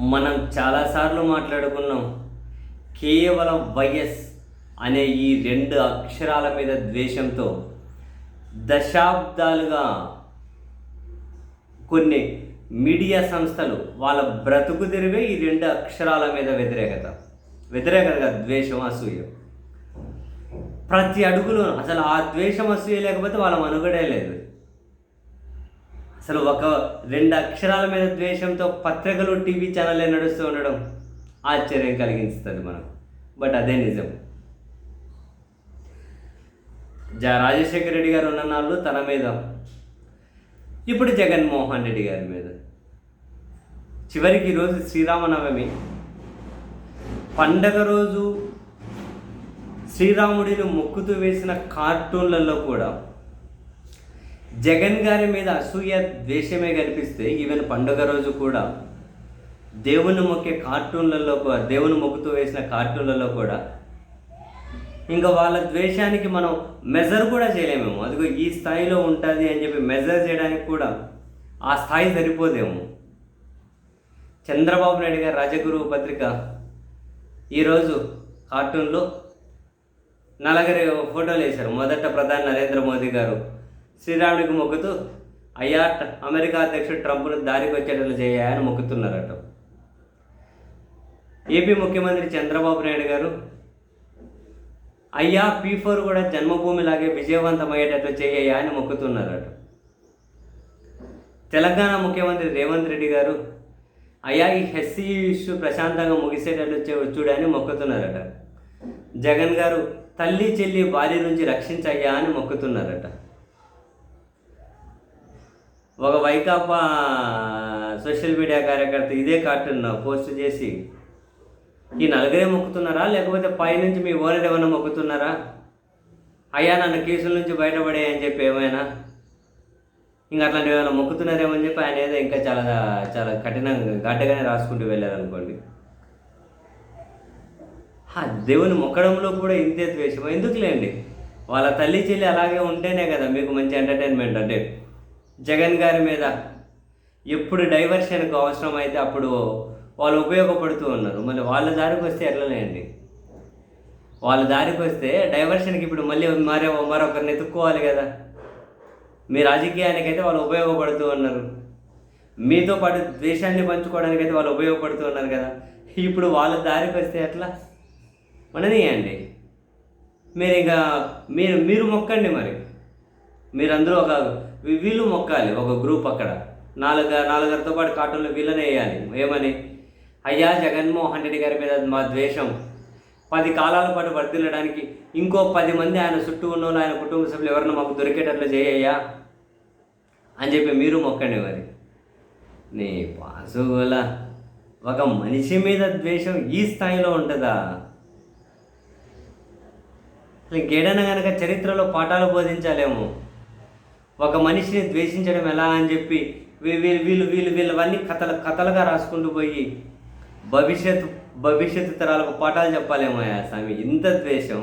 మనం చాలాసార్లు మాట్లాడుకున్నాం. కేవలం వైఎస్ అనే ఈ రెండు అక్షరాల మీద ద్వేషంతో దశాబ్దాలుగా కొన్ని మీడియా సంస్థలు వాళ్ళ బ్రతుకు తెరివే ఈ రెండు అక్షరాల మీద వ్యతిరేకత. వ్యతిరేకత ద్వేషం అసూయ. ప్రతి అడుగులో అసలు ఆ ద్వేషం అసూయ లేకపోతే వాళ్ళ మనుగడే లేదు. అసలు ఒక రెండు అక్షరాల మీద ద్వేషంతో పత్రికలు టీవీ ఛానల్లే నడుస్తూ ఉండడం ఆశ్చర్యం కలిగిస్తుంది మనకు. బట్ అదే నిజం. జా రాజశేఖర రెడ్డి గారు ఉన్న నాళ్ళు తన మీద ఇప్పుడు జగన్మోహన్ రెడ్డి గారి మీద. చివరికి ఈరోజు శ్రీరామనవమి. పండగ రోజు శ్రీరాముడిని మొక్కుతూ వేసిన కార్టూన్లలో కూడా జగన్ గారి మీద అసూయ ద్వేషమే కనిపిస్తే ఈవెన్ పండుగ రోజు కూడా దేవుని మొక్కే కార్టూన్లలో కూడా దేవుని మొక్కుతూ వేసిన కార్టూన్లలో కూడా ఇంకా వాళ్ళ ద్వేషానికి మనం మెజర్ కూడా చేయలేమేమో. అదిగో ఈ స్థాయిలో ఉంటుంది అని చెప్పి మెజర్ చేయడానికి కూడా ఆ స్థాయి సరిపోదేమో. చంద్రబాబు నాయుడు గారి రాజగురువు పత్రిక ఈరోజు కార్టూన్లో నలుగురి ఫోటోలు వేశారు. మొదట ప్రధాని నరేంద్ర మోదీ గారు శ్రీరాముడికి మొక్కుతూ అయ్యా అమెరికా అధ్యక్షుడు ట్రంప్ను దారికి వచ్చేటట్లు చేయాలని మొక్కుతున్నారట. ఏపీ ముఖ్యమంత్రి చంద్రబాబు నాయుడు గారు అయ్యా పీ ఫోర్ కూడా జన్మభూమిలాగే విజయవంతమయ్యేటట్లు చేయ్యా అని మొక్కుతున్నారట. తెలంగాణ ముఖ్యమంత్రి రేవంత్ రెడ్డి గారు అయ్యా ఈ హెస్సీ ఇష్యూ ప్రశాంతంగా ముగిసేటట్లు చూడని మొక్కుతున్నారట. జగన్ గారు తల్లి చెల్లి బాల్య నుంచి రక్షించయ్యా అని మొక్కుతున్నారట. ఒక వైకాపా సోషల్ మీడియా కార్యకర్త ఇదే కార్టూన్ పోస్ట్ చేసి ఈ నలుగురే మొక్కుతున్నారా? లేకపోతే పైనుంచి మీ ఓనర్ ఏమైనా మొక్కుతున్నారా? అయ్యా నన్ను కేసుల నుంచి బయటపడేయని చెప్పి ఏమైనా? ఇంకా అట్లాంటివి ఏమైనా మొక్కుతున్నారేమో అని చెప్పి ఆయన ఏదో ఇంకా చాలా చాలా కఠినంగా గడ్డగానే రాసుకుంటూ వెళ్ళారనుకోండి. దేవుని మొక్కడంలో కూడా ఇంతే ద్వేషం ఎందుకులేండి వాళ్ళ తల్లి చెల్లి అలాగే ఉంటేనే కదా మీకు మంచి ఎంటర్టైన్మెంట్ అంటే. జగన్ గారి మీద ఎప్పుడు డైవర్షన్కు అవసరం అయితే అప్పుడు వాళ్ళు ఉపయోగపడుతూ ఉన్నారు. మళ్ళీ వాళ్ళ దారికి వస్తే ఎట్లనేయండి? వాళ్ళ దారికి వస్తే డైవర్షన్కి ఇప్పుడు మళ్ళీ మరో మరొకరిని ఎత్తుక్కోవాలి కదా. మీ రాజకీయానికైతే వాళ్ళు ఉపయోగపడుతూ ఉన్నారు. మీతో పాటు ద్వేషాన్ని పంచుకోవడానికైతే వాళ్ళు ఉపయోగపడుతూ ఉన్నారు కదా. ఇప్పుడు వాళ్ళ దారికి వస్తే ఎట్లా? ఉండనియండి మీరు ఇంకా మీరు మీరు మొక్కండి మరి. మీరందరూ ఒక వీళ్ళు మొక్కాలి ఒక గ్రూప్ అక్కడ. నాలుగు నాలుగారితో పాటు కాటన్లో వీళ్ళనే వేయాలి. ఏమని? అయ్యా జగన్మోహన్ రెడ్డి గారి మీద మా ద్వేషం. పది కాలాల పాటు వర్దిల్లడానికి ఇంకో పది మంది ఆయన చుట్టూ ఉన్న ఆయన కుటుంబ సభ్యులు ఎవరైనా మాకు దొరికేటట్లు చేయ్యా అని చెప్పి మీరు మొక్కండి మరి నీ పాసుగోల ఒక మనిషి మీద ద్వేషం ఈ స్థాయిలో ఉంటుందా? అసలు ఇంకేడైనా కనుక చరిత్రలో పాఠాలు బోధించాలేమో? ఒక మనిషిని ద్వేషించడం ఎలా అని చెప్పి వీళ్ళు వీళ్ళు వీళ్ళు వీళ్ళవన్నీ కథలు కథలుగా రాసుకుంటూ పోయి భవిష్యత్తు భవిష్యత్తు తరాలకు పాఠాలు చెప్పాలేమో స్వామి. ఇంత ద్వేషం.